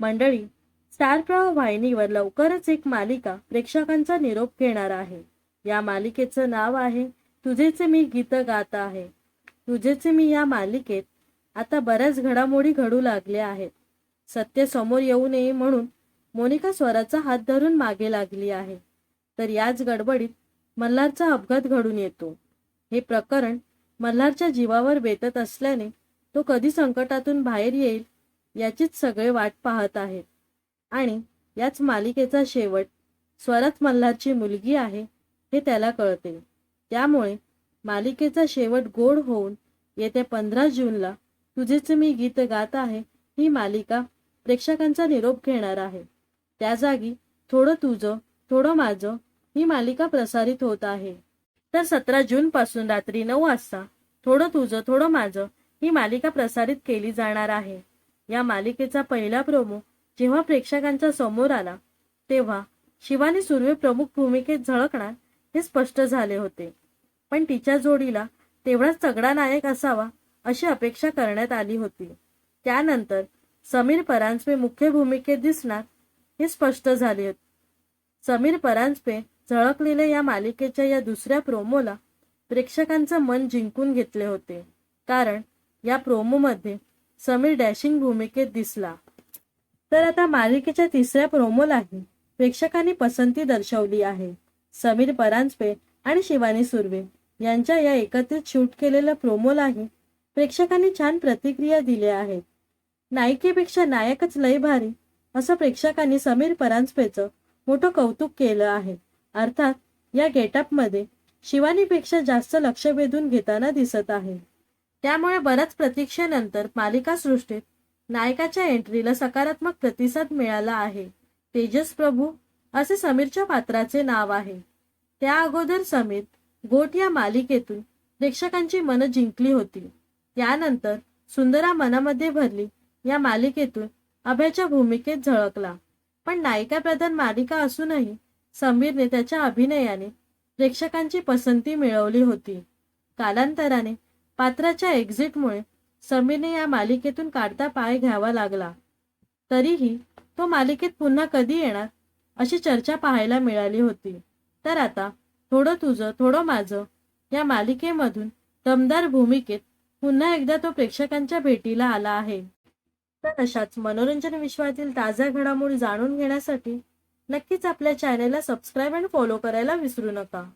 मंडळी स्टार प्रवाह वाहिनीवर लवकरच एक मालिका प्रेक्षकांचा निरोप घेणार आहे. या मालिकेचं नाव आहे तुझेचे मी गीत गात आहे. तुझेचे मी या मालिकेत आता बऱ्याच घडामोडी घडू लागल्या आहेत. सत्य समोर येऊ नये म्हणून मोनिका स्वराचा हात धरून मागे लागली आहे. तर याच गडबडीत मल्हारचा अपघात घडून येतो. हे प्रकरण मल्हारच्या जीवावर बेतत असल्याने तो कधी संकटातून बाहेर येईल याचीच सगळे वाट पाहत आहेत. आणि याच मालिकेचा शेवट स्वरथ मल्हारची मुलगी आहे हे त्याला कळते. त्यामुळे मालिकेचा शेवट गोड होऊन येत्या पंधरा जूनला तुझेच मी गीत गात आहे ही मालिका प्रेक्षकांचा निरोप घेणार आहे. त्या जागी थोडं तुझं थोडं माझं ही मालिका प्रसारित होत आहे. तर सतरा जून पासून रात्री नऊ वाजता थोडं तुझं थोडं माझं ही मालिका प्रसारित केली जाणार आहे. या मालिकेचा पहिला प्रोमो जेव्हा प्रेक्षकांच्या समोर आला तेव्हा शिवानी सुर्वे प्रमुख भूमिकेत झळकणार हे स्पष्ट झाले होते. पण तिच्या जोडीला तेवढाच तगडा नायक असावा अशी अपेक्षा करण्यात आली होती. त्यानंतर समीर परांजपे मुख्य भूमिकेत दिसणार हे स्पष्ट झाले होते. समीर परांजपे झळकलेल्या या मालिकेच्या या दुसऱ्या प्रोमोला प्रेक्षकांचं मन जिंकून घेतले होते. कारण या प्रोमोमध्ये समीर डॅशिंग भूमिकेत दिसला. तर आता मालिकेच्या तिसऱ्या प्रोमोलाही प्रेक्षकांनी पसंती दर्शवली आहे. समीर परांजपे आणि शिवानी सुर्वे यांच्या या एकत्रित शूट केलेल्या प्रोमोलाही प्रेक्षकांनी छान प्रतिक्रिया दिल्या आहेत नायिकेपेक्षा नायकच लय भारी असं प्रेक्षकांनी समीर परांजपेचं मोठं कौतुक केलं आहे. अर्थात या गेटअपमध्ये शिवानीपेक्षा जास्त लक्ष वेधून घेताना दिसत आहे. त्यामुळे बऱ्याच प्रतीक्षेनंतर मालिका सृष्टीत नायकाच्या एंट्रीला सकारात्मक प्रतिसाद मिळाला आहे. तेजस प्रभू असे समीरच्या पात्राचे नाव आहे. त्या अगोदर समीर गोट या मालिकेतून प्रेक्षकांची मनं जिंकली होती. त्यानंतर सुंदरा मनामध्ये भरली या मालिकेतून अभयच्या भूमिकेत झळकला. पण नायिका प्रधान मालिका असूनही समीरने त्याच्या अभिनयाने प्रेक्षकांची पसंती मिळवली होती. कालांतराने पात्राच्या एक्झिटमुळे समीरने या मालिकेतून काढता पाय घ्यावा लागला. तरीही तो मालिकेत पुन्हा कधी येणार अशी चर्चा पाहायला मिळाली होती. तर आता थोडं तुझं थोडं माझं या मालिकेमधून दमदार भूमिकेत पुन्हा एकदा तो प्रेक्षकांच्या भेटीला आला आहे. तर अशाच मनोरंजन विश्वातील ताज्या घडामोडी जाणून घेण्यासाठी नक्कीच आपल्या चॅनेलला सबस्क्राईब आणि फॉलो करायला विसरू नका.